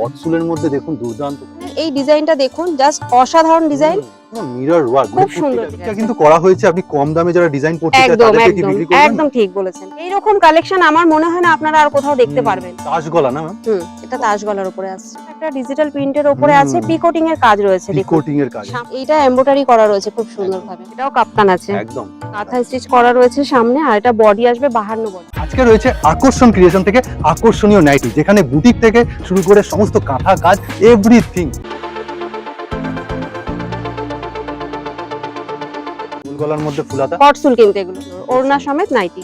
কটসুলের মধ্যে দেখুন দুর্দান্ত। এই ডিজাইনটা দেখুন জাস্ট অসাধারণ ডিজাইন। মিরর ওয়ার্ক খুব সুন্দর এটা কিন্তু করা হয়েছে আপনি কম দামে যারা ডিজাইন করতে চায় তাদেরকে কি বিক্রি করবেন? একদম ঠিক বলেছেন। এইরকম কালেকশন আমার মনে হয় না আপনারা আর কোথাও দেখতে পারবেন। তাজ গলা না ম্যাম হুম এটা তাজ গলার উপরে আছে একটা ডিজিটাল প্রিন্টের উপরে আছে পিকোটিং এর কাজ রয়েছে দেখুন। কোটিং এর কাজ। এইটা এমব্রয়ডারি করা রয়েছে খুব সুন্দর ভাবে এটাও কাপ্তান আছে। একদম। কাঁথা স্টিচ করা রয়েছে সামনে আর এটা বডি আসবে বাহান্ন বডি আজকে রয়েছে আকর্ষণ ক্রিয়েশন থেকে আকর্ষণীয় নাইটি যেখানে বুটিক থেকে শুরু করে সমস্ত কাঁথা কাজ এভরিথিং গলার মধ্যে ফুলাতা? কটসুল কিনতে এগুলো। ওড়না সমেত নাইটি।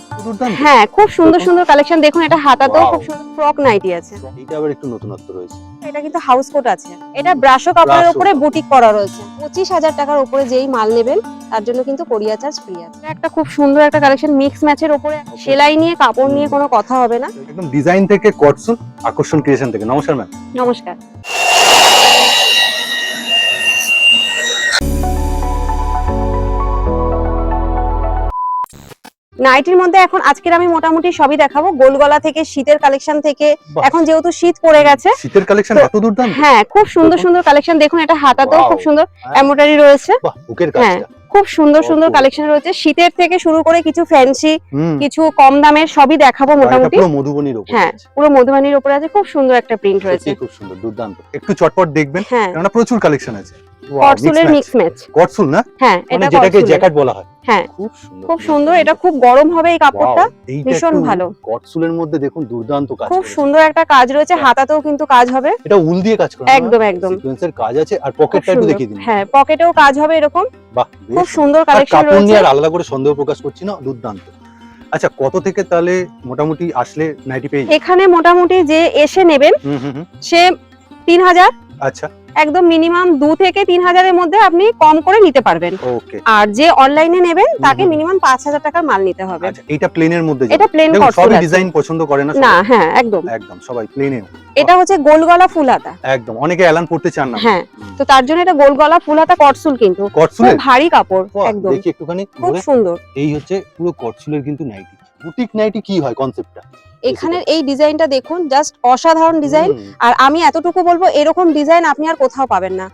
হ্যাঁ খুব সুন্দর সুন্দর কালেকশন। দেখুন এটা হাতাতেও খুব সুন্দর ফ্রক নাইটি আছে। এইটা আবার একটু নতুনত্ব রয়েছে। এটা কিন্তু হাউস কোট আছে। এটা ব্রাশো কাপড়ের উপরে বুটিক করা রয়েছে। পঁচিশ হাজার টাকার উপরে যেই মাল নেবেন তার জন্য কিন্তু কোরিয়া চার্জ ফ্রি আছে। এটা একটা খুব সুন্দর একটা কালেকশন মিক্স ম্যাচের উপরে। সেলাই নিয়ে কাপড় নিয়ে কোনো কথা হবে না। একদম ডিজাইন থেকে কটসুল আকর্ষণ ক্রিয়েশন থেকে। নমস্কার ম্যাম নমস্কার। নাইটির মধ্যে এখন আজকের আমি মোটামুটি সবই দেখাবো। গোলগলা থেকে শীতের কালেকশন থেকে। এখন যেহেতু শীত পড়ে গেছে শীতের কালেকশন এত দুর্দান্ত? হ্যাঁ খুব সুন্দর সুন্দর কালেকশন দেখুন এটা হাতাতেও খুব সুন্দর। এমব্রয়ডারি রয়েছে। হ্যাঁ খুব সুন্দর সুন্দর কালেকশন রয়েছে। শীতের থেকে শুরু করে কিছু ফ্যান্সি কিছু কম দামের সবই দেখাবো মোটামুটি। পুরো মধুবনীর উপর হ্যাঁ পুরো মধুবানির উপরে আছে। খুব সুন্দর একটা প্রিন্ট রয়েছে। খুব সুন্দর দুর্দান্ত। একটু চটপট দেখবেন হ্যাঁ। কেননা প্রচুর কালেকশন আছে। কটসুলের মিক্স ম্যাচ কটসুল না? হ্যাঁ মানে এটা যেটাকে জ্যাকেট বলা হয়। হ্যাঁ খুব সুন্দর। খুব সুন্দর এটা খুব গরম হবে এই কাপড়টা। ভীষণ ভালো। কটসুলের মধ্যে দেখুন দুর্দান্ত কাজ খুব সুন্দর একটা কাজ রয়েছে হাতাতেও কিন্তু কাজ হবে। এটা উল দিয়ে কাজ করা একদম একদম। সিকোয়েন্সের কাজ আছে আর পকেটটা একটু দেখিয়ে দিন। হ্যাঁ পকেটেও কাজ হবে এরকম। বাহ খুব সুন্দর কালেকশন কাপড় নিয়ে আর আলাদা করে সন্দেহ প্রকাশ করছি না দুর্দান্ত। আচ্ছা কত থেকে তাহলে মোটামুটি আসলে নাইটি পেয়ে এখানে মোটামুটি যে এসে নেবেন সে তিন হাজার। আচ্ছা। একদম মিনিমাম দু থেকে তিন হাজারের মধ্যে আপনি কম করে নিতে পারবেন। ওকে আর যে অনলাইনে নেবেন তাকে মিনিমাম পাঁচ হাজার টাকার মাল নিতে হবে। এটা প্লেনের মধ্যে এটা প্লেন কটসুল সবই। ডিজাইন পছন্দ করে না না হ্যাঁ একদম। একদম সবাই প্লেনে এটা হচ্ছে গোল গলা ফুল হাতা একদম অনেকে অ্যালান পড়তে চান না। হ্যাঁ তো তার জন্য এটা গোল গলা ফুল হাতা কটসুল কিন্তু। খুব কটসুলের ভারী কাপড় একদম। দেখি একটুখানি খুব সুন্দর। এই হচ্ছে পুরো কটসুলের কিন্তু নাইটি। বুটিক নাইটি কি হয় কনসেপ্টটা এখানের এই ডিজাইনটা দেখুন জাস্ট অসাধারণ ডিজাইন। আর আমি এতটুকু বলব এরকম ডিজাইন আপনি আর কোথাও পাবেন না।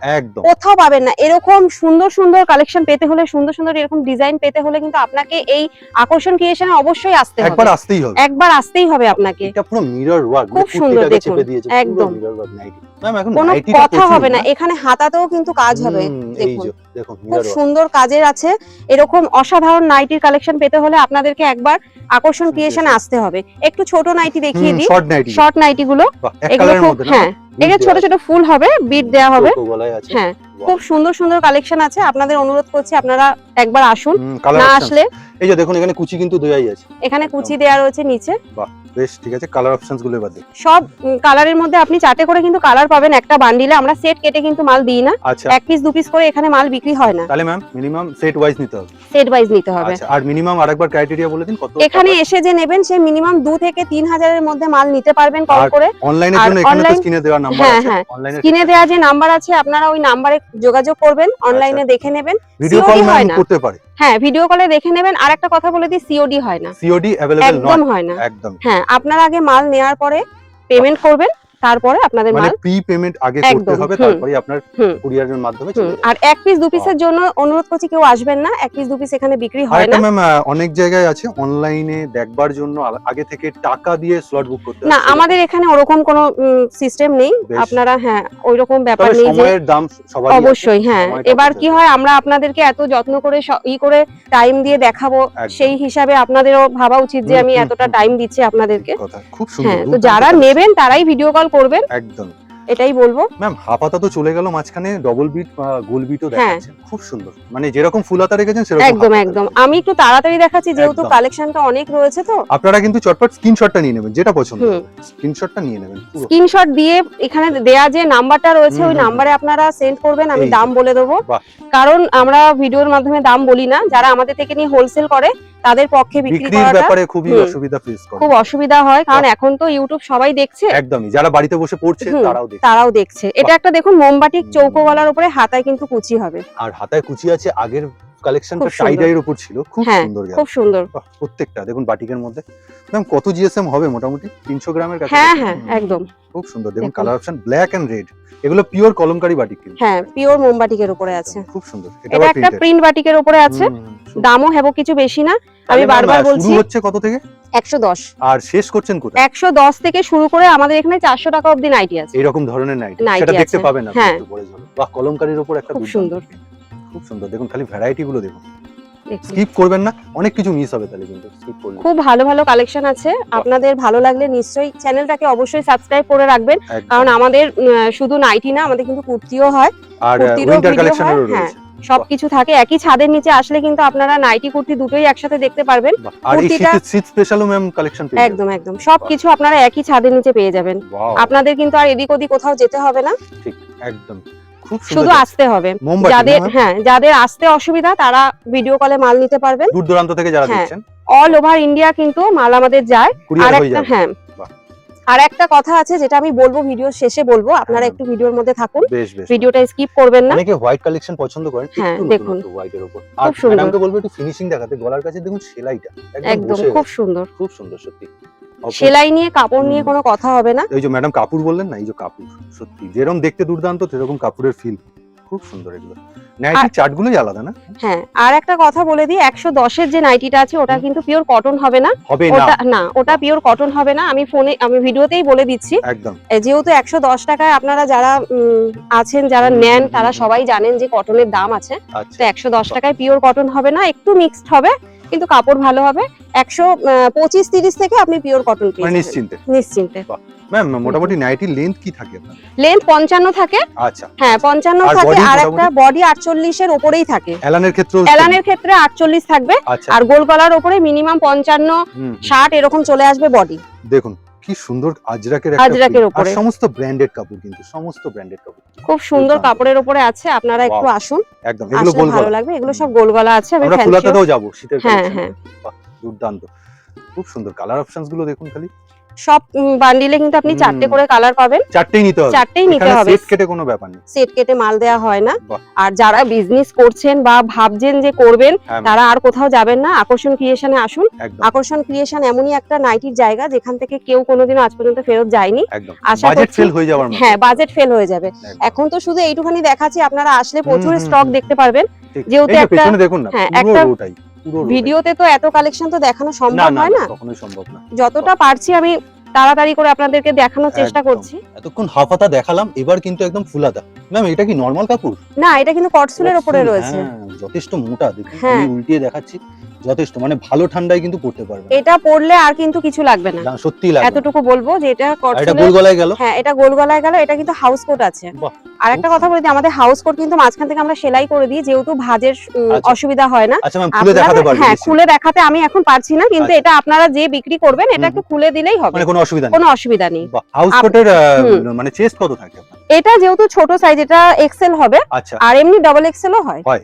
কোথাও পাবেন না। এরকম সুন্দর সুন্দর কালেকশন পেতে হলে সুন্দর সুন্দর এরকম ডিজাইন পেতে হলে কিন্তু আপনাকে এই আকর্ষণ ক্রিয়েশনে অবশ্যই আসতে একবার হবে আসতেই হবে। একবার আসতেই হবে আপনাকে। এটা পুরো মিরর ওয়ার্ক খুব সুন্দর দেখুন, একদম। মিরর ওয়ার্ক নাইটি কোনো কথা হবে না? এখানে হাতাতেও কিন্তু কাজ হবে। দেখুন। খুব সুন্দর কাজের আছে। এরকম অসাধারণ নাইটির কালেকশন পেতে হলে আপনাদেরকে একবার আকর্ষণ ক্রিয়েশনে আসতে হবে। একটু ছোট নাইটি দেখিয়ে দিই। Short nighty. গুলো এগুলো খুব হ্যাঁ এগুলো ছোট ছোট ফুল হবে বিট দেওয়া হবে। হ্যাঁ। খুব সুন্দর সুন্দর কালেকশন আছে। আপনাদের অনুরোধ করছি আপনারা একবার আসুন। না আসলে এই যে দেখুন এখানে কুচি কিন্তু দেয়াই আছে। এখানে কুচি দেওয়া রয়েছে নিচে। বেশ ঠিক আছে কালার অপশনসগুলো এবার সব কালারের মধ্যে আপনি চারটে করে কিন্তু কালার পাবেন একটা বান্ডিলে আমরা সেট কেটে কিন্তু মাল দিই না। আচ্ছা। এক পিস দু পিস করে এখানে মাল বিক্রি হয় না। তাহলে ম্যাম মিনিমাম সেট ওয়াইজ নিতে হবে। সেট ওয়াইজ নিতে হবে আচ্ছা আর মিনিমাম আরেকবার ক্রাইটেরিয়া বলে দিন কত এখানে এসে যে নেবেন সে মিনিমাম দু থেকে তিন হাজারের মধ্যে মাল নিতে পারবেন কম আর করে অনলাইনের আর জন্য এখানে তো online- স্ক্রিনে দেওয়া নাম্বার হ্যাঁ, আছে হ্যাঁ। অনলাইনে স্ক্রিনে দেওয়া যে নাম্বার আছে আপনারা ওই নাম্বারে যোগাযোগ করবেন অনলাইনে আচ্ছা। দেখে নেবেন ভিডিও COD কল হয় ম্যাম না। করতে পারে হ্যাঁ ভিডিও কলে দেখে নেবেন আর একটা কথা বলে দিই সিওডি হয় না সিওডি अवेलेबल একদম নট হয় না একদম হ্যাঁ আপনারা আগে মাল নেওয়ার পরে পেমেন্ট করবেন তারপরে আপনাদের মানে মাল প্রি পেমেন্ট আগে করতে হবে তারপরে আপনার। কুরিয়ারের মাধ্যমে চলে আর এক পিস দু পিসের জন্য অনুরোধ করছি কেউ আসবেন না এক পিস দু পিস এখানে বিক্রি হয় না। ম্যাম অনেক জায়গায় আছে অনলাইনে দেখবার জন্য আগে থেকে টাকা দিয়ে স্লট বুক করতে না আমাদের এখানে ওরকম কোনো সিস্টেম নেই। আপনারা হ্যাঁ ওই রকম ব্যাপার নেই যে সময়ের দাম সবারই আছে। অবশ্যই হ্যাঁ। এবার কি হয় আমরা আপনাদেরকে এত যত্ন করে ই করে টাইম দিয়ে দেখাবো সেই হিসাবে আপনাদেরও ভাবা উচিত যে আমি এতটা টাইম দিচ্ছি আপনাদেরকে। খুব সুন্দর হ্যাঁ তো যারা নেবেন তারাই ভিডিও কল করবেন একদম। এটাই বলব। ম্যাম হাফাতা তো চলে গেল মাঝখানে ডবল বিট গোল বিটও। দেখাচ্ছেন। খুব সুন্দর। মানে যেরকম ফুলাতা রেখেছেন সেরকম একদম একদম। আমি একটু তাড়াতাড়ি দেখাচ্ছি যেহেতু কালেকশনটা অনেক রয়েছে তো। আপনারা কিন্তু চটপট স্ক্রিনশটটা নিয়ে নেবেন যেটা পছন্দ। স্ক্রিনশটটা নিয়ে নেবেন স্ক্রিনশট দিয়ে এখানে দেয়া যে নাম্বারটা রয়েছে ওই। নাম্বারে আপনারা সেন্ড করবেন আমি দাম বলে দেবো। কারণ আমরা ভিডিওর মাধ্যমে দাম বলি না যারা আমাদের থেকে নিয়ে হোলসেল করে তাদের পক্ষে বিক্রি করাটা ব্যাপারে খুবই অসুবিধা ফেস করে। খুব অসুবিধা হয় কারণ এখন তো ইউটিউব সবাই দেখছে। একদমই যারা বাড়িতে বসে পড়ছে তারাও দেখছে। তারাও দেখছে। এটা একটা দেখুন মোমবাতি গলার উপরে হাতায় কিন্তু কুচি হবে। আর হাতায় কুচি আছে আগের কালেকশনটা খুব সুন্দর। টাই ডাইয়ের উপর ছিল খুব হ্যাঁ, সুন্দর খুব সুন্দর। প্রত্যেকটা দেখুন বাটিকের মধ্যে। ম্যাম কত জিএসএম হবে মোটামুটি? তিনশো গ্রামের কাছে হ্যাঁ হ্যাঁ একদম। খুব সুন্দর দেখুন। Colour option black and red এগুলো পিওর কলমকারি বাটিক কিন্তু। হ্যাঁ পিওর মোমবাটিকের উপরে আছে। খুব সুন্দর। এটা একটা প্রিন্ট বাটিকের উপরে আছে। দামও হেবো কিছু বেশি না। আমি বারবার বলছি শুরু হচ্ছে কত থেকে? একশো দশ। আর শেষ করছেন কোথায়? একশো দশ থেকে শুরু করে আমাদের এখানে চারশো টাকা অব্দি নাইটি আছে। এইরকম ধরনের নাইট। সেটা দেখতে পাবেন আপনি হ্যাঁ। একটু পরে। বাহ কলমকারির উপর একটা খুব সুন্দর। খুব সুন্দর। দেখুন খালি ভ্যারাইটি গুলো দেখুন। স্কিপ করবেন না অনেক কিছু মিস হবে তাহলে কিন্তু স্কিপ করলে। খুব ভালো ভালো কালেকশন আছে। আপনাদের ভালো লাগলে নিশ্চয়ই চ্যানেলটাকে অবশ্যই সাবস্ক্রাইব করে রাখবেন। কারণ আমাদের শুধু নাইটি না আমাদের কিন্তু কুর্তিও হয়। আর উইন্টার video কালেকশনেরও হ্যাঁ। রয়েছে। সবকিছু থাকে। একই ছাদের নিচে আসলে কিন্তু আপনারা নাইটি কুর্তি দুটোই একসাথে দেখতে পারবেন। আর এই কুর্তিটা- শীত স্পেশালও ম্যাম কালেকশন পেয়ে একদম একদম। সবকিছু আপনারা একই ছাদের নিচে পেয়ে যাবেন। আপনাদের কিন্তু আর এদিক ওদিক কোথাও যেতে হবে না। ঠিক একদম। শুধু আসতে হবে। যাদের হ্যাঁ? যাদের আসতে অসুবিধা তারা ভিডিও কলে মাল নিতে পারবেন। দূর দূরান্ত থেকে যারা হ্যাঁ, দেখছেন। অল ওভার ইন্ডিয়া কিন্তু মাল আমাদের যায়। আর একটা হ্যাঁ। আর একটা কথা আছে যেটা আমি বলব ভিডিও শেষে বলব আপনারা হ্যাঁ। একটু ভিডিওর মধ্যে থাকুন। ভিডিওটা স্কিপ করবেন না। অনেকে হোয়াইট কালেকশন পছন্দ করেন হ্যাঁ, দেখুন। হোয়াইটের উপর। আর। ম্যাডামকে বলব একটু ফিনিশিং দেখাতে। গলার কাছে দেখুন সেলাইটা। একদম খুব সুন্দর। খুব সুন্দর সত্যি। সেলাই নিয়ে কাপড় নিয়ে কোনো কথা হবে না? এই যে ম্যাডাম কাপুর বললেন না এই যে কাপুর সত্যি। যেরকম দেখতে দুর্দান্ত সেরকম কাপুরের ফিল খুব সুন্দর এগুলো। নাইটির চার্টগুলোই আলাদা না? হ্যাঁ আর একটা কথা বলে দিই একশো দশের যে নাইটিটা আছে ওটা কিন্তু পিওর কটন হবে না। হবে না। ওটা না ওটা পিওর কটন হবে না। আমি ফোনে আমি ভিডিওতেই বলে দিচ্ছি। একদম। যেহেতু একশো দশ টাকায় আপনারা যারা আছেন যারা নেন তারা সবাই জানেন যে কটনের দাম আছে। আচ্ছা। তো একশো দশ টাকায় পিওর কটন হবে না একটু মিক্সড হবে। কিন্তু কাপড় ভালো হবে। একশো পঁচিশ তিরিশ থেকে আপনি পিওর কটন মানে পেয়ে নিশ্চিন্তে। নিশ্চিন্তে। ম্যাম মোটামুটি নাইটির লেন্থ কি থাকে? লেন্থ পঞ্চান্ন থাকে। আচ্ছা। হ্যাঁ পঞ্চান্ন আর থাকে। আর একটা বডি থাকে। অ্যালানের ক্ষেত্রে এলানের ক্ষেত্রে আটচল্লিশ থাকবে। আচ্ছা। আর গোল গলার উপরে মিনিমাম পঞ্চান্ন হুম, হুম। ষাট এরকম চলে আসবে বডি দেখুন কি সুন্দর আজরাকের একটা আজরাকের উপরে আর। সমস্ত ব্র্যান্ডেড কাপড় কিন্তু সমস্ত ব্র্যান্ডেড কাপড় খুব সুন্দর। কাপড়ের ওপরে আছে আপনারা একটু আসুন। একদম এগুলো গোল ভালো লাগবে এগুলো সব গোল গলা আছে আমি ফুলাতেও যাব শীতের হ্যাঁ, হ্যাঁ। দুর্দান্ত। খুব সুন্দর। কালার অপশনসগুলো দেখুন খালি। সব বান্ডিলে কিন্তু আপনি চারটে করে কালার পাবেন। চারটেই নিতে হবে। চারটেই নিতে হবে। সেট কেটে কোনো ব্যাপার নেই। সেট কেটে মাল দেওয়া হয় না। আর যারা বিজনেস করছেন বা ভাবছেন যে করবেন হ্যাঁ তারা আর কোথাও যাবেন না। আকর্ষণ ক্রিয়েশনে আসুন। আকর্ষণ ক্রিয়েশন এমনই একটা নাইটির জায়গা যেখান থেকে কেউ কোনোদিন আজ পর্যন্ত ফেরত যায়নি। আশা বাজেট করছি- ফেল হয়ে হ্যাঁ বাজেট ফেল হয়ে যাবে। এখন তো শুধু এইটুখানি দেখাচ্ছি আপনারা আসলে প্রচুর স্টক দেখতে পারবেন। যেহেতু একটা- দেখুন না হ্যাঁ, একটা। ভিডিওতে তো এত কালেকশন তো দেখানো সম্ভব হয় না, কখনোই সম্ভব না। যতটা পারছি আমি তাড়াতাড়ি করে আপনাদেরকে দেখানোর চেষ্টা করছি। এতক্ষণ হাফ হাতা দেখালাম এবার কিন্তু একদম ফুলাতা ম্যাম এটা কি নরমাল কাপড়? না এটা কিন্তু কটসুলের উপরে রয়েছে। হ্যাঁ, যথেষ্ট মোটা। দেখুন হ্যাঁ। আমি উল্টিয়ে দেখাচ্ছি। যথেষ্ট মানে ভালো ঠান্ডায় কিন্তু পড়তে পারবে এটা পরলে আর কিন্তু কিছু লাগবে না। সত্যি লাগে এতটুকু বলব যে এটা এটা গোল গলায় গেল? হ্যাঁ এটা গোল গলায় গেল এটা কিন্তু হাউস কোট আছে। আর একটা কথা বলে দিই আমাদের হাউস কোট কিন্তু মাঝখান থেকে আমরা সেলাই করে দিই যেহেতু ভাজের আচ্ছা। অসুবিধা হয় না। আচ্ছা ম্যাম খুলে দেখাতে পারবেন হ্যাঁ খুলে দেখাতে আমি এখন পারছি না কিন্তু আচ্ছা। এটা আপনারা যে বিক্রি করবেন এটা একটু খুলে দিলেই হবে। মানে কোনো অসুবিধা নেই। কোনো অসুবিধা নেই। হাউস কোটের মানে চেস্ট কত থাকে এটা যেহেতু ছোট সাইজ এটা এক্সেল হবে। আচ্ছা। আর এমনি ডাবল এক্সেলও হয়। হয়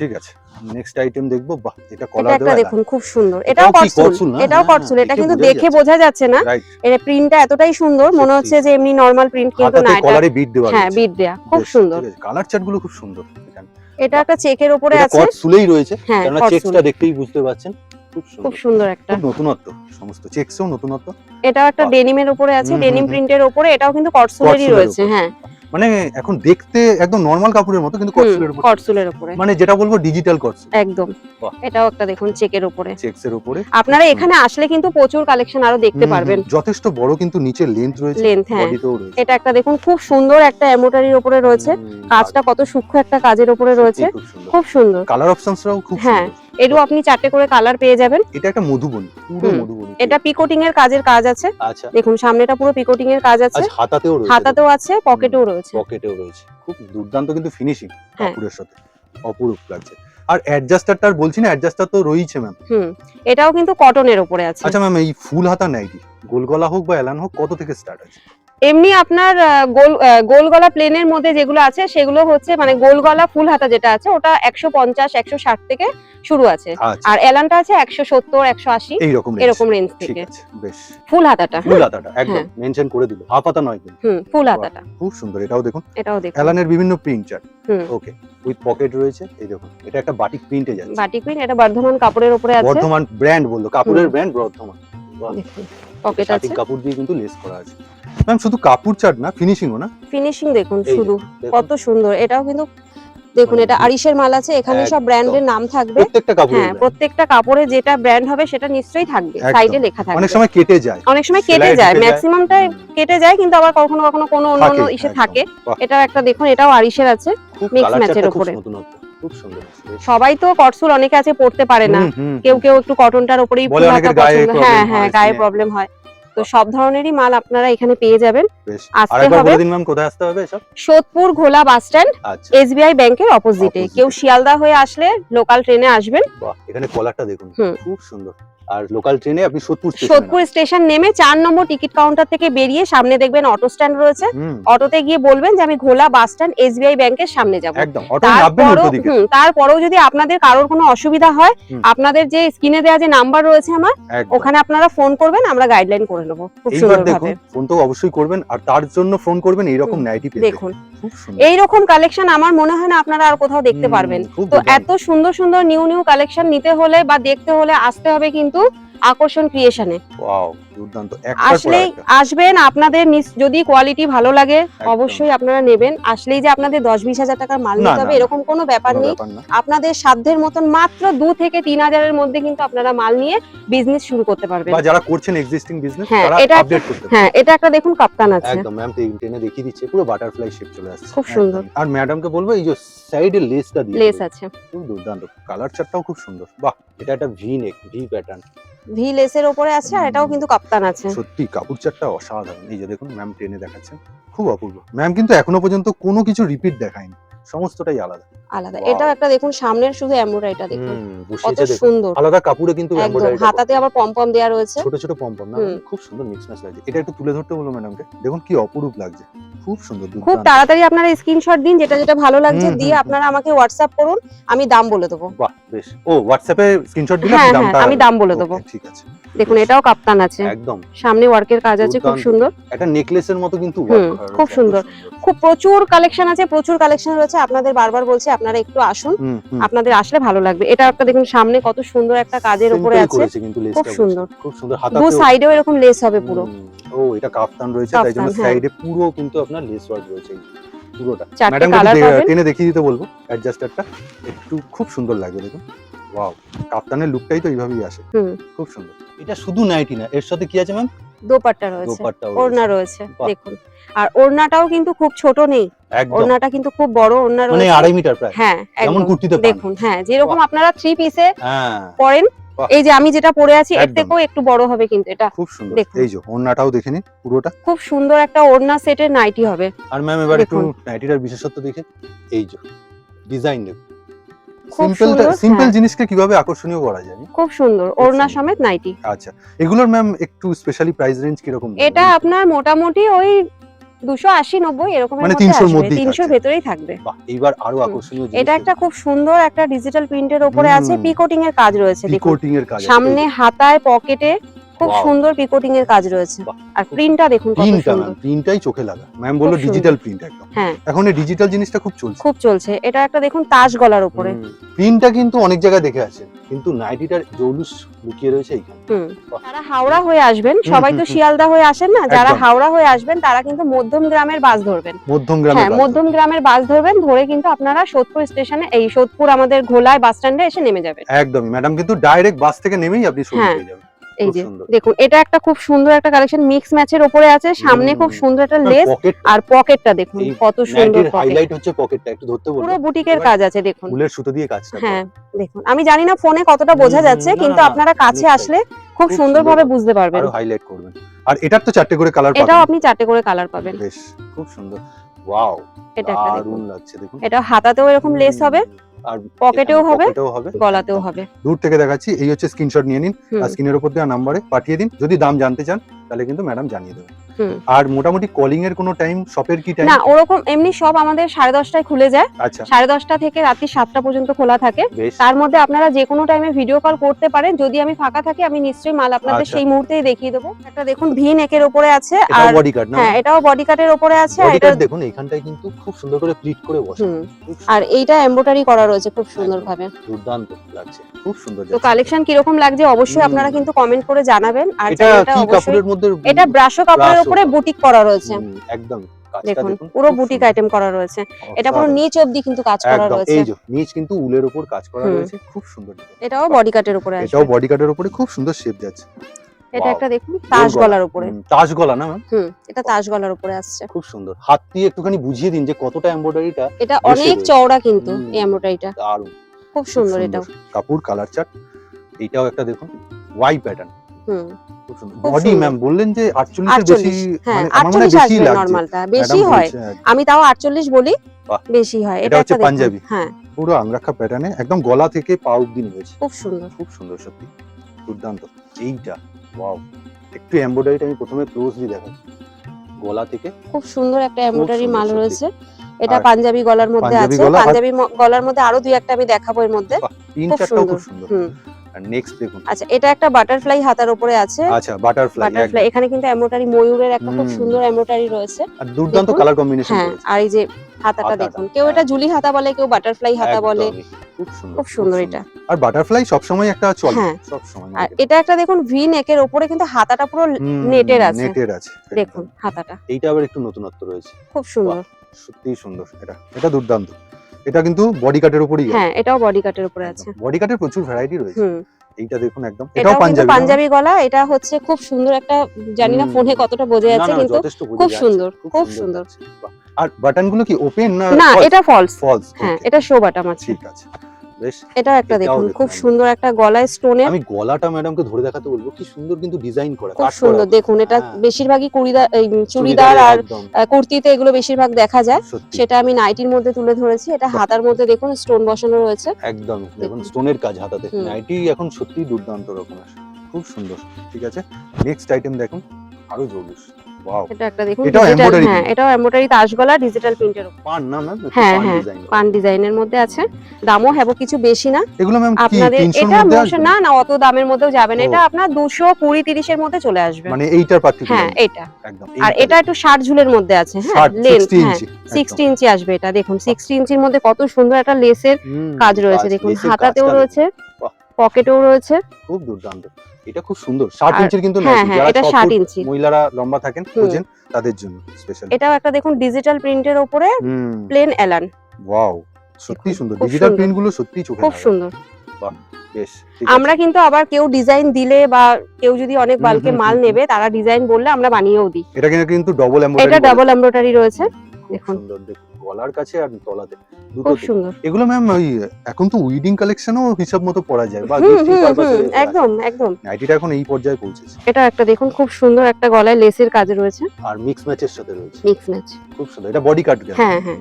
ঠিক আছে। নেক্সট আইটেম দেখব বাহ এটা এটা কলার একটা দেখুন খুব সুন্দর। এটাও কটসুল কটসুল এটাও হ্যাঁ, কটসুল এটা কিন্তু দেখে বোঝা যাচ্ছে না। এটা প্রিন্টটা এতটাই সুন্দর মনে হচ্ছে যে এমনি নরমাল প্রিন্ট কিন্তু না এটা কলারে বিট দেওয়া হ্যাঁ বিট দেয়া খুব সুন্দর। কালার খুব সুন্দর এটা। একটা চেকের উপরে আছে। কট সুলেই রয়েছে হ্যাঁ কটসুল চেকসটা দেখতেই বুঝতে পারছেন খুব সুন্দর। একটা। নতুনত্ব সমস্ত চেকসও নতুনত্ব। এটাও একটা ডেনিমের উপরে আছে ডেনিম। প্রিন্টের উপরে এটাও কিন্তু কটসুলেরই কটসুলের রয়েছে হ্যাঁ। মানে এখন দেখতে একদম নর্মাল কাপড়ের মতো কিন্তু কটসুলের উপর। কটসুলের উপরে। মানে যেটা বলব ডিজিটাল কটসুল। একদম। এটাও একটা দেখুন চেকের উপরে। চেকসের উপরে। আপনারা এখানে আসলে কিন্তু প্রচুর কালেকশন আরও দেখতে পারবেন। যথেষ্ট বড় কিন্তু নিচে লেন্থ রয়েছে লেন্থ হ্যাঁ। এটা একটা দেখুন খুব সুন্দর একটা এমোটারির উপরে রয়েছে। কাজটা কত সূক্ষ্ম একটা কাজের উপরে রয়েছে। খুব সুন্দর। কালার অপশনসরাও খুব হ্যাঁ, এরও আপনি চারটে করে কালার পেয়ে যাবেন। এটা একটা মধুবনী পুরো মধুবনী এটা পিকোটিং এর কাজের কাজ আছে। আচ্ছা। দেখুন সামনেটা পুরো পিকোটিং এর কাজ আছে। আচ্ছা হাতাতেও রয়েছে। হাতাতেও আছে পকেটেও রয়েছে। পকেটেও রয়েছে। খুব দুর্দান্ত কিন্তু ফিনিশিং হ্যাঁ। কাপড়ের সাথে। অপরূপ লাগছে। আর অ্যাডজাস্টারটা আর বলছি না অ্যাডজাস্টার তো রয়েছে ম্যাম হুম এটাও কিন্তু কটনের উপরে আছে। আচ্ছা ম্যাম এই ফুল হাতা নাইটি গোলগলা হোক বা এলান হোক কত থেকে স্টার্ট আছে? এমনি আপনার গোল গোল গলা প্লেনের মধ্যে যেগুলো আছে সেগুলো হচ্ছে মানে গোল গলা ফুল হাতা যেটা আছে ওটা একশো পঞ্চাশ একশো ষাট থেকে শুরু আছে। আচ্ছা। আর এলানটা আছে একশো সত্তর একশো আশি এরকম রেঞ্জ থেকে। ফুল হাতাটা। ফুল হাতাটা একদম হ্যাঁ। মেনশন করে দিল। হাফ হাতা নয় কিন্তু। হুম ফুল হাতাটা। খুব সুন্দর এটাও দেখুন। এটাও দেখুন। অ্যালানের বিভিন্ন print chart okay with pocket রয়েছে এই দেখুন এটা একটা বাটিক প্রিন্টে যাচ্ছে। বাটিক প্রিন্ট এটা বর্ধমান কাপড়ের উপরে আছে। বর্ধমান ব্র্যান্ড বলল কাপড়ের ব্র্যান্ড বর্ধমান। পকেট আছে। কাপড় দিয়ে কিন্তু লেস করা আছে। ম্যাম শুধু কাপড় চার্ট না ফিনিশিংও না? ফিনিশিং দেখুন শুধু। কত সুন্দর। এটাও কিন্তু দেখুন এটা আরিশের মাল আছে এখানে সব ব্র্যান্ডের নাম থাকবে। প্রত্যেকটা কাপড় হ্যাঁ প্রত্যেকটা কাপড়ে যেটা ব্র্যান্ড হবে সেটা নিশ্চয়ই থাকবে। সাইডে লেখা থাকবে। অনেক সময় কেটে যায়। অনেক সময় কেটে যায়। ম্যাক্সিমামটাই কেটে যায় কিন্তু আবার কখনো কখনো কোনো অন্য অন্য ইসে থাকে। এটাও একটা দেখুন এটাও আরিশের আছে চার্টটা খুব উপরে। সবাই তো কটসুল অনেকে আছে পড়তে পারে না। কেউ কেউ একটু কটনটার উপরেই হ্যাঁ। হ্যাঁ গায়ে প্রবলেম হয়। তো সব ধরনেরই মাল আপনারা এখানে পেয়ে যাবেন। আসতে হবে বলে দিন ম্যাম কোথায় আসতে হবে এসব? সোদপুর ঘোলা বাস স্ট্যান্ড আচ্ছা। এসবিআই ব্যাংকের অপোজিটে কেউ। শিয়ালদা হয়ে আসলে লোকাল ট্রেনে আসবেন। এখানে কলারটা দেখুন। খুব সুন্দর। আর লোকাল ট্রেনে আপনি সোদপুর সোদপুর স্টেশন নেমে চার নম্বর টিকিট কাউন্টার থেকে বেরিয়ে সামনে দেখবেন অটো স্ট্যান্ড রয়েছে। অটোতে গিয়ে বলবেন যে আমি ঘোলা বাস স্ট্যান্ড এসবিআই ব্যাংকের সামনে যাব। তারপরও যদি আপনাদের কারোর কোনো অসুবিধা হয় আপনাদের যে স্ক্রিনে দেওয়া যে নাম্বার রয়েছে আমার ওখানে আপনারা ফোন করবেন আমরা গাইডলাইন করে নেব দেখুন ফোন তো অবশ্যই করবেন আর তার জন্য ফোন করবেন এইরকম নাইটি দেখুন। খুব সুন্দর। এই রকম কালেকশন আমার মনে হয় না আপনারা আর কোথাও দেখতে পারবেন। তো এত সুন্দর সুন্দর নিউ নিউ কালেকশন নিতে হলে বা দেখতে হলে আসতে হবে কিন্তু কিন্তু আকর্ষণ ক্রিয়েশনে ওয়াও দুর্দান্ত। একটা। আসবেন আপনাদের যদি কোয়ালিটি ভালো লাগে অবশ্যই আপনারা নেবেন। আসলেই যে আপনাদের দশ বিশ হাজার টাকার মাল নিতে হবে। এরকম কোনো ব্যাপার নেই। আপনাদের সাধ্যের মতন মাত্র দু থেকে তিন হাজারের মধ্যে কিন্তু আপনারা মাল নিয়ে বিজনেস শুরু করতে পারবেন। বা যারা করছেন এক্সিস্টিং বিজনেস হ্যাঁ, তারা এটা একটা- আপডেট করতে হ্যাঁ এটা একটা দেখুন কাপ্তান আছে। একদম ম্যাম টেনে দেখিয়ে দিচ্ছে পুরো বাটারফ্লাই শেপ চলে আসছে। খুব সুন্দর। আর ম্যাডামকে বলব এই যে সাইডে লেসটা দিয়ে লেস আছে। খুব দুর্দান্ত। কালার চারটাও খুব সুন্দর। বাহ এটা একটা V neck V pattern V লেসের ওপরে আছে আর এটাও কিন্তু কাপ্তান আছে। সত্যি কাপড় চারটা অসাধারণ। এই যে দেখুন ম্যাম দেখাচ্ছেন খুব অপূর্ব। ম্যাম কিন্তু এখনও পর্যন্ত কোনো কিছু রিপিট দেখায়নি। সমস্তটাই আলাদা। আলাদা. এটাও একটা দেখুন সামনের শুধু এমব্রয়ডারিটা দেখুন। কত সুন্দর। আলাদা কাপড়ে কিন্তু টা হাতাতে আবার পম্পম দেওয়া রয়েছে। ছোট ছোট পম্পম। না খুব সুন্দর মিক্স ম্যাচ লাগছে। এটা একটু তুলে ধরতে বলো ম্যাডামকে দেখুন কি অপরূপ লাগছে। খুব সুন্দর খুব তাড়াতাড়ি আপনারা স্ক্রিনশট দিন যেটা যেটা ভালো লাগছে দিয়ে আপনারা আমাকে হোয়াটসঅ্যাপ করুন আমি দাম বলে দেবো। বাহ বেশ। ও হোয়াটসঅ্যাপে স্ক্রিনশট দিলে হ্যাঁ আপনি হ্যাঁ দামটা আমি দাম বলে দেবো। ঠিক আছে। দেখুন এটাও কাপ্তান আছে। একদম। সামনে ওয়ার্কের কাজ আছে খুব সুন্দর। একটা নেকলেসের মতো কিন্তু খুব সুন্দর। খুব প্রচুর কালেকশন আছে প্রচুর কালেকশন রয়েছে। আপনাদের বারবার বলছি আপনারা একটু আসুন। আপনাদের আসলে ভালো লাগবে। এটা একটা দেখুন সামনে কত সুন্দর একটা কাজের উপরে আছে। বলছে। সুন্দর। খুব সুন্দর। দু হাতাতেও সাইডেও এরকম লেস হবে পুরো। ও এটা কাফতান রয়েছে তাই জন্য হ্যাঁ। সাইডে পুরো কিন্তু আপনার লেস ওয়ার্ক রয়েছে পুরোটা ম্যাডাম টেনে দেখিয়ে দিতে বলব অ্যাডজাস্টারটা একটু। খুব সুন্দর লাগবে দেখুন। ওয়াও কাপ্তানের লুকটাই তো এইভাবেই আসে। খুব সুন্দর। এটা শুধু নাইটি না এর সাথে কি আছে ম্যাম দোপাট্টা রয়েছে। ওড়না রয়েছে। রয়েছে দেখুন। আর ওড়নাটাও কিন্তু খুব ছোট নেই। ওড়নাটা কিন্তু খুব বড় ওড়না মানে আড়াই মিটার প্রায়। হ্যাঁ যেমন কুর্তিতে দেখুন হ্যাঁ যেরকম আপনারা থ্রি পিসে হ্যাঁ। পরেন বাহ। এই যে আমি যেটা পরে আছি এর থেকেও একটু বড় হবে কিন্তু এটা। খুব সুন্দর। এই যে ওড়নাটাও দেখে নিন পুরোটা। খুব সুন্দর একটা ওড়না সেটের নাইটি হবে। আর ম্যাম এবার একটু নাইটিটার বিশেষত্ব দেখে। এই যে ডিজাইন দেখুন। সিম্পল সিম্পল হ্যাঁ। জিনিসকে কীভাবে আকর্ষণীয় করা যায় খুব সুন্দর ওড়না সমেত নাইটি আচ্ছা এগুলোর ম্যাম একটু স্পেশালি প্রাইস রেঞ্জ কীরকম? এটা আপনার মোটামুটি ওই দুশো আশি নব্বই এরকম মানে 300 র মধ্যেই তিনশোর থাকছে। ভেতরেই থাকবে। বাহ এইবার আরও আকর্ষণীয় এটা একটা খুব সুন্দর একটা ডিজিটাল প্রিন্টের উপরে আছে হুম। পিকোটিং এর কাজ রয়েছে দেখুন। পিকোটিং এর কাজ সামনে হাতায় পকেটে খুব সুন্দর পিকোটিং এর কাজ রয়েছে। আর প্রিন্টটা দেখুন কত প্রিন্টটা সুন্দর। প্রিন্টটাই চোখে লাগা। ম্যাম বলল ডিজিটাল প্রিন্ট একদম। হ্যাঁ। এখন এই ডিজিটাল জিনিসটা খুব চলছে। খুব চলছে। এটা একটা দেখুন তাজ গলার উপরে। প্রিন্টটা কিন্তু অনেক জায়গায় দেখে আছে। কিন্তু নাইটিটার জৌলুস লুকিয়ে রয়েছে এইখানে। যারা হাওড়া হয়ে আসবেন সবাই তো শিয়ালদা হয়ে আসেন না? যারা হাওড়া হয়ে আসবেন তারা কিন্তু মধ্যম গ্রামের বাস ধরবেন। মধ্যম গ্রামে হ্যাঁ মধ্যম গ্রামের বাস ধরবেন ধরে কিন্তু আপনারা সোদপুর স্টেশনে এই সোদপুর আমাদের ঘোলায় বাস স্ট্যান্ডে এসে নেমে যাবেন। একদমই। ম্যাডাম কিন্তু ডাইরেক্ট বাস থেকে নেমেই আপনি শোরুম হ্যাঁ। পেয়ে যাবেন। এই যে দেখুন এটা একটা খুব সুন্দর একটা কালেকশন মিক্স ম্যাচের উপরে আছে। সামনে খুব সুন্দর একটা লেস আর পকেটটা দেখুন কত সুন্দর হাইলাইট হচ্ছে পকেটটা একটু ধরতে বলব। পুরো বুটিকের কাজ আছে দেখুন। ফুলের সুতো দিয়ে কাজটা হ্যাঁ দেখুন আমি জানি না ফোনে কতটা বোঝা যাচ্ছে কিন্তু আপনারা কাছে আসলে খুব সুন্দরভাবে বুঝতে পারবেন। আরও হাইলাইট করবেন। আর এটার তো চারটে করে কালার এটাও আপনি চারটে করে কালার পাবেন। বেশ খুব সুন্দর। ওয়াও এটা একটা দেখুন। লাগছে দেখুন। এটা হাতাতেও এরকম লেস হবে। আর পকেটেও হবে পকেটেও হবে। গলাতেও হবে। দূর থেকে দেখাচ্ছি এই হচ্ছে স্ক্রিনশট নিয়ে নিন আর স্ক্রিনের উপর দেওয়া নাম্বারে পাঠিয়ে দিন। যদি দাম জানতে চান তাহলে কিন্তু ম্যাডাম জানিয়ে দেবেন। আর মোটামুটি কলিং এর কোনো টাইম শপের কি টাইম না ওরকম এমনি সব আমাদের সাড়ে দশটায় খুলে যায়। আচ্ছা। সাড়ে দশটা থেকে রাত্রি সাতটা পর্যন্ত খোলা থাকে। তার মধ্যে আপনারা যে কোনো টাইমে ভিডিও কল করতে পারেন। যদি আমি ফাঁকা থাকি আমি নিশ্চয়ই মাল আপনাদের আচ্ছা। সেই মুহূর্তেই দেখিয়ে দেবো। একটা দেখুন ভি নেকের ওপরে আছে আর বডি কাট না? হ্যাঁ এটাও বডি কাটের ওপরে আছে আর এটা দেখুন এখানটায় কিন্তু খুব সুন্দর করে প্লিট করে বসে। আর এইটা এমব্রয়ডারি করা রয়েছে খুব সুন্দর ভাবে দুর্দান্ত লাগছে। খুব সুন্দর তো। কালেকশন কীরকম লাগছে অবশ্যই আপনারা কিন্তু কমেন্ট করে জানাবেন। আর এটা কি কাপড়ের মধ্যে? এটা ব্রাশো কাপড়ের উপরে বুটিক করা রয়েছে। একদম। দেখুন পুরো বুটিক আইটেম করা রয়েছে। এটা পুরো নিচ অবধি কিন্তু কাজ করা রয়েছে। এই যে নিচ কিন্তু উলের উপর কাজ করা রয়েছে খুব সুন্দর। এটাও বডি কাটের উপরে আছে এটাও বডি কাটের উপরে খুব সুন্দর শেপ যাচ্ছে। এটা একটা দেখুন তাজ গলার উপরে। তাজ গলা না ম্যাম হুম এটা তাজ গলার উপরে আসছে। খুব সুন্দর। হাত দিয়ে একটুখানি বুঝিয়ে দিন যে কতটা এমব্রয়ডারিটা এটা অনেক চওড়া কিন্তু এই এমব্রয়ডারিটা দারুণ। খুব সুন্দর এটাও। কাপড় কালার চার্ট এটাও একটা দেখুন ওয়াই প্যাটার্ন হুম। বডি ম্যাম বললেন যে 48 এর বেশি 48 হ্যাঁ মানে আমার মনে বেশি নরমালটা বেশি হয়। আমি তাও 48 বলি বেশি হয়। এটা হচ্ছে পাঞ্জাবি। হ্যাঁ। পুরো আংরাখা প্যাটার্নে একদম গলা থেকে পা নিয়েছে। খুব সুন্দর। খুব সুন্দর সত্যি। দুর্দান্ত। এইটা ওয়াও একটু এমব্রয়ডারিটা আমি প্রথমে ক্লোজলি দেখাই। গলা থেকে খুব সুন্দর একটা এমব্রয়ডারি মাল রয়েছে। এটা আর পাঞ্জাবি গলার মধ্যে আছে। পাঞ্জাবি গলার মধ্যে আরও দুই একটা আমি দেখাবো এর মধ্যে। খুব সুন্দর। আর নেক্সট দেখুন। আচ্ছা এটা একটা বাটারফ্লাই হাতার উপরে আছে। আচ্ছা বাটারফ্লাই বাটারফ্লাই এখানে কিন্তু এমব্রয়ডারি ময়ূরের একটা খুব সুন্দর এমব্রয়ডারি রয়েছে। আর দুর্দান্ত কালার কম্বিনেশন হ্যাঁ আর এই যে হাতাটা দেখুন কেউ এটা হ্যাঁ। জুলি হাতা বলে কেউ বাটারফ্লাই হাতা বলে। খুব সুন্দর খুব সুন্দর এটা। আর বাটারফ্লাই সব সময় একটা চলে হ্যাঁ। সব সময় আর এটা একটা দেখুন ভি নেকের ওপরে কিন্তু হাতাটা পুরো নেটের আছে। নেটের আছে দেখুন হাতাটা। এইটা আবার একটু নতুনত্ব রয়েছে। খুব সুন্দর। সত্যি সুন্দর এটা। এটা দুর্দান্ত। এটা কিন্তু বডি কাটের উপরই হ্যাঁ এটাও বডি কাটের উপরে আছে। বডি কাটের প্রচুর ভ্যারাইটি রয়েছে। হুম। এইটা দেখুন একদম। এটাও পাঞ্জাবি পাঞ্জাবি গলা এটা হচ্ছে খুব সুন্দর একটা জানি না ফোনে কতটা বোঝা যাচ্ছে কিন্তু খুব সুন্দর, খুব সুন্দর। আর বাটনগুলো কি ওপেন না না এটা ফলস ফলস হ্যাঁ এটা শো বাটন আছে। ঠিক আছে। বেশ এটাও একটা দেখুন খুব সুন্দর একটা গলায় স্টোনের আমি গলাটা ম্যাডামকে ধরে দেখাতে বলব কি সুন্দর কিন্তু ডিজাইন করা খুব সুন্দর দেখুন এটা হ্যাঁ। বেশিরভাগই কুড়িদার চুড়িদার আর কুর্তিতে এগুলো বেশিরভাগ দেখা যায়। সেটা আমি নাইটির মধ্যে তুলে ধরেছি এটা হাতার মধ্যে দেখুন স্টোন বসানো রয়েছে। একদম দেখুন। স্টোনের কাজ হাতাতে। নাইটি এখন সত্যি দুর্দান্ত রকমের খুব সুন্দর ঠিক আছে? নেক্সট আইটেম দেখুন আরও জৌলুস ওয়াও এটা একটা দেখুন এটাও digital- হ্যাঁ এটাও এমব্রয়ডারি তাজ ডিজিটাল প্রিন্টের পান না ম্যাম? হ্যাঁ, হ্যাঁ, পান ডিজাইনের মধ্যে আছে। দামও হ্যাবো কিছু বেশি না। এগুলো ম্যাম আপনাদের এটা মোশন না না অত দামের মধ্যেও যাবে না। এটা আপনার মধ্যে চলে আসবে। মানে এইটার পার্টিকুলার হ্যাঁ এটা একদম আর এটা একটু ঝুলের মধ্যে আছে হ্যাঁ লেন্থ হ্যাঁ সিক্সটি ইঞ্চি আসবে এটা দেখুন সিক্সটি ইঞ্চির মধ্যে কত সুন্দর একটা লেসের কাজ রয়েছে দেখুন হাতাতেও রয়েছে পকেটেও রয়েছে। খুব দুর্দান্ত। এটা খুব সুন্দর। 60 আর- ইঞ্চির কিন্তু হ্যাঁ নাইটি হ্যাঁ যারা এটা ছ ষাট ফুট ইঞ্চি। মহিলারা লম্বা থাকেন হুম। তাদের জন্য স্পেশাল এটাও একটা দেখুন ডিজিটাল প্রিন্টের হুম। প্লেন এলান ওয়াও সত্যি সুন্দর। ডিজিটাল প্রিন্টগুলো সত্যি চোখে খুব সুন্দর। বেশ আমরা কিন্তু আবার কেউ ডিজাইন দিলে বা কেউ যদি অনেক বালকে মাল নেবে তারা ডিজাইন বললে আমরা বানিয়েও দিই। এটা কিন্তু কিন্তু ডবল এমব্রয়ডারি এটা ডাবল এমব্রয়ডারি রয়েছে। দেখুন। সুন্দর দেখুন। গলার কাছে আর তলাতে দুটো এগুলো ম্যাম ওই এখন তো উইডিং কালেকশনও হিসাব মতো পড়া যায় বা একদম একদম। নাইটিটা এখন এই পর্যায়ে পৌঁছেছে। এটা একটা দেখুন খুব সুন্দর একটা গলায় লেসের কাজ রয়েছে। আর মিক্স ম্যাচের সাথে রয়েছে। মিক্স ম্যাচ খুব সুন্দর এটা বডি কাট হ্যাঁ হ্যাঁ।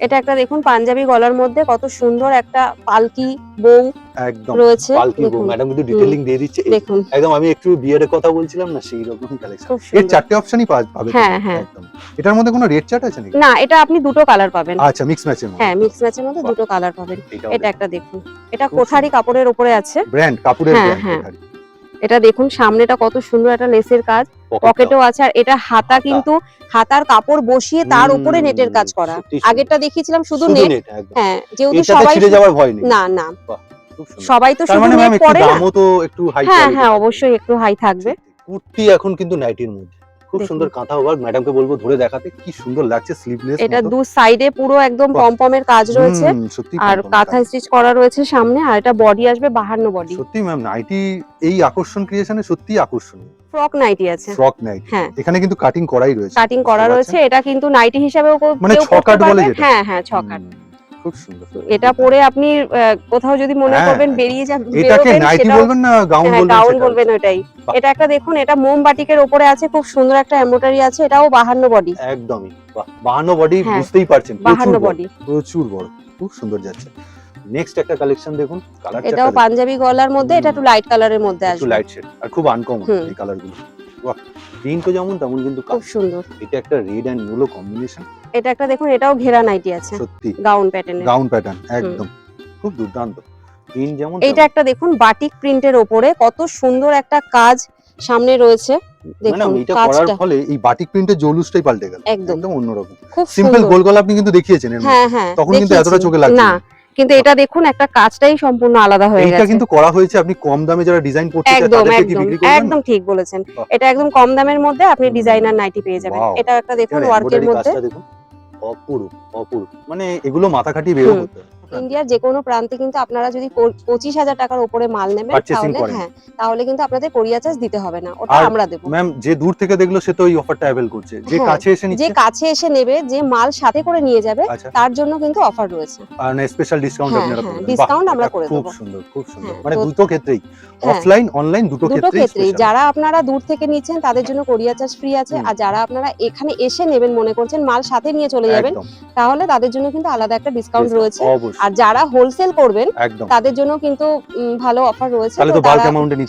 এটা একটা দেখুন পাঞ্জাবি গলার মধ্যে কত সুন্দর একটা পালকি বউ একদম। রয়েছে। পালকি ম্যাডাম কিন্তু ডিটেইলিং দিয়ে দিচ্ছে। দেখুন। একদম আমি একটু বিয়ের কথা বলছিলাম না সেই রকমই কালেকশন এর চারটে অপশনই হ্যাঁ, হ্যাঁ। একদম। এটার মধ্যে কোনো রেড চার্ট আছে নাকি? না এটা আপনি দুটো কালার পাবেন। আচ্ছা মিক্স ম্যাচের মধ্যে। হ্যাঁ মিক্স ম্যাচের মধ্যে দুটো কালার পাবেন। এটা একটা দেখুন। এটা কোঠারি কাপড়ের উপরে আছে। ব্র্যান্ড কাপড়ের ব্র্যান্ড হ্যাঁ। এটা দেখুন সামনেটা কত সুন্দর একটা লেসের কাজ। পকেটও আছে আর এটা হাতা। কিন্তু হাতার কাপড় বসিয়ে তার উপরে নেটের কাজ করা। আগেরটা দেখিয়েছিলাম শুধু নেট হ্যাঁ যেহেতু সবাই না না। সবাই তো শুধু মানে নেট পরে না। দামও তো একটু হাই হ্যাঁ হ্যাঁ অবশ্যই একটু হাই থাকবে। কুর্তি এখন কিন্তু নাইটির মধ্যে। খুব সুন্দর কাঁথা ওভার ম্যাডামকে বলব ধরে দেখাতে কি সুন্দর লাগছে স্লিভলেস এটা দু সাইডে পুরো একদম পমপমের কাজ রয়েছে। আর কাঁথা স্টিচ করা রয়েছে সামনে আর এটা বডি আসবে বাহান্ন বডি সত্যি ম্যাম নাইটি এই আকর্ষণ ক্রিয়েশনে সত্যি আকর্ষণীয়। ফ্রক নাইটি আছে। ফ্রক নাইটি হ্যাঁ। এখানে কিন্তু কাটিং করাই রয়েছে। কাটিং করা রয়েছে। এটা কিন্তু নাইটি হিসাবেও মানে ছকাট বলে যেটা। হ্যাঁ হ্যাঁ ছকাট। খুব সুন্দর। এটা পরে আপনি কোথাও যদি মনে হ্যাঁ, করবেন। বেরিয়ে যাবেন এটাকে নাইটি বলবেন না গাউন হ্যাঁ বলবেন গাউন বলবেন ওটাই। এটা একটা দেখুন এটা মোম বাটিকের উপরে আছে খুব সুন্দর একটা এমব্রয়ডারি আছে এটাও বাহান্ন বডি একদমই বাহ, বাহান্ন বডি হ্যাঁ, বুঝতেই পারছেন প্রচুর বাহান্ন বড়, বডি প্রচুর বড় খুব সুন্দর যাচ্ছে। নেক্সট একটা কালেকশন দেখুন কালার এটাও পাঞ্জাবি গলার মধ্যে এটা একটু লাইট কালারের মধ্যে একটু লাইট শেড আর খুব আনকমন এই কালারগুলো প্রিন্টও যেমন তেমন কিন্তু খুব সুন্দর। এটা একটা রেড অ্যান্ড ইয়েলো কম্বিনেশন এটা একটা দেখুন এটাও ঘেরা নাইটি আছে। সত্যি। গাউন গাউন প্যাটার্ন একদম। খুব দুর্দান্ত। প্রিন্ট যেমন এইটা একটা দেখুন বাটিক প্রিন্টের ওপরে কত সুন্দর একটা কাজ সামনে রয়েছে। দেখুন এটা করার কাজটা। ফলে এই বাটিক প্রিন্টের জৌলুসটাই পাল্টে গেল। একদম। অন্যরকম। খুব সিম্পল গোল গলা আপনি কিন্তু দেখিয়েছেন হ্যাঁ হ্যাঁ তখন কিন্তু এতটা চোখে লাগছে না না। কিন্তু এটা দেখুন একটা কাজটাই সম্পূর্ণ আলাদা হয়ে গেছে গেছে। কিন্তু করা হয়েছে আপনি কম দামে যারা ডিজাইন করতে চায় একদম তাদেরকে কি বিক্রি করবেন? একদম ঠিক বলেছেন। এটা একদম কম দামের মধ্যে আপনি ডিজাইনার নাইটি পেয়ে যাবেন। এটা একটা দেখুন ওয়ার্কের মধ্যে। অপূর্ব অপূর্ব। মানে এগুলো মাথা খাটিয়ে বেরো। করতে। ইন্ডিয়ার যে কোনো প্রান্তে কিন্তু আপনারা যদি পঁচিশ হাজার টাকার উপরে মাল নেবেন তাহলে হ্যাঁ তাহলে কিন্তু আপনাদের কোরিয়া চার্জ দিতে হবে না ওটা আমরা দেবো। ম্যাম যে দূর থেকে দেখল সে তো ওই অফারটা অ্যাভেল করছে। যে হ্যাঁ, কাছে এসে যে কাছে এসে নেবে যে মাল সাথে করে নিয়ে যাবে আচ্ছা। তার জন্য কিন্তু অফার রয়েছে। আর স্পেশাল ডিসকাউন্ট হ্যাঁ, আপনারা হ্যাঁ, করবেন। discount আমরা করে খুব সুন্দর খুব সুন্দর। হ্যাঁ, মানে দুটো ক্ষেত্রেই। হ্যাঁ। অফলাইন অনলাইন দুটো ক্ষেত্রেই যারা আপনারা দূর থেকে নিচ্ছেন তাদের জন্য কোরিয়া চার্জ ফ্রি আছে। আর যারা আপনারা এখানে এসে নেবেন মনে করছেন মাল সাথে নিয়ে চলে যাবেন তাহলে তাদের জন্য কিন্তু আলাদা একটা ডিসকাউন্ট রয়েছে। আর যারা হোলসেল করবেন তাদের জন্য কিন্তু ভালো অফার রয়েছে।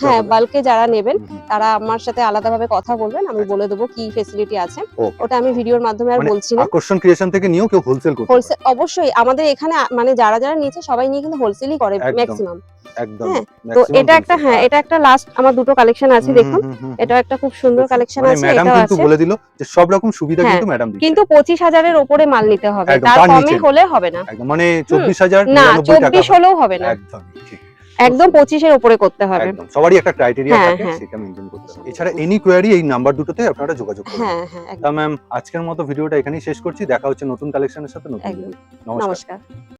হ্যাঁ বাল্কে যারা নেবেন। তারা আমার সাথে আলাদাভাবে কথা বলবেন। আমি বলে দেবো কি ফেসিলিটি আছে। ওটা আমি ভিডিওর মাধ্যমে আর মানে বলছি না। আকর্ষণ ক্রিয়েশন থেকে নিয়েও কেউ হোলসেল করবে হোলসেল অবশ্যই। আমাদের এখানে মানে যারা যারা নিয়েছে সবাই নিয়ে কিন্তু হোলসেলই করে ম্যাক্সিমাম। একদম হ্যাঁ, তো এটা একটা হ্যাঁ এটা একটা লাস্ট আমার দুটো কালেকশন আছে দেখুন। এটা একটা খুব সুন্দর কালেকশন মানে আছে ম্যাডাম কিন্তু বলে দিল যে সব রকম সুবিধা হ্যাঁ, কিন্তু ম্যাডাম দিচ্ছে। কিন্তু মাল নিতে হবে। একদম, তার তার কমে হলে হবে না। একদম মানে চব্বিশ হাজার না নিরানব্বই টাকা চব্বিশ হলেও হবে না। একদম ঠিক। একদম পঁচিশের করতে হবে। সবারই একটা ক্রাইটেরিয়া হ্যাঁ, থাকে। সেটা মেনটেন করতে হবে। এছাড়া এনি কোয়ারি এই নাম্বার দুটোতে আপনারা যোগাযোগ করুন। হ্যাঁ হ্যাঁ ম্যাম আজকের মতো ভিডিওটা এখানেই শেষ করছি। দেখা হচ্ছে নতুন কালেকশনের সাথে নতুন নমস্কার।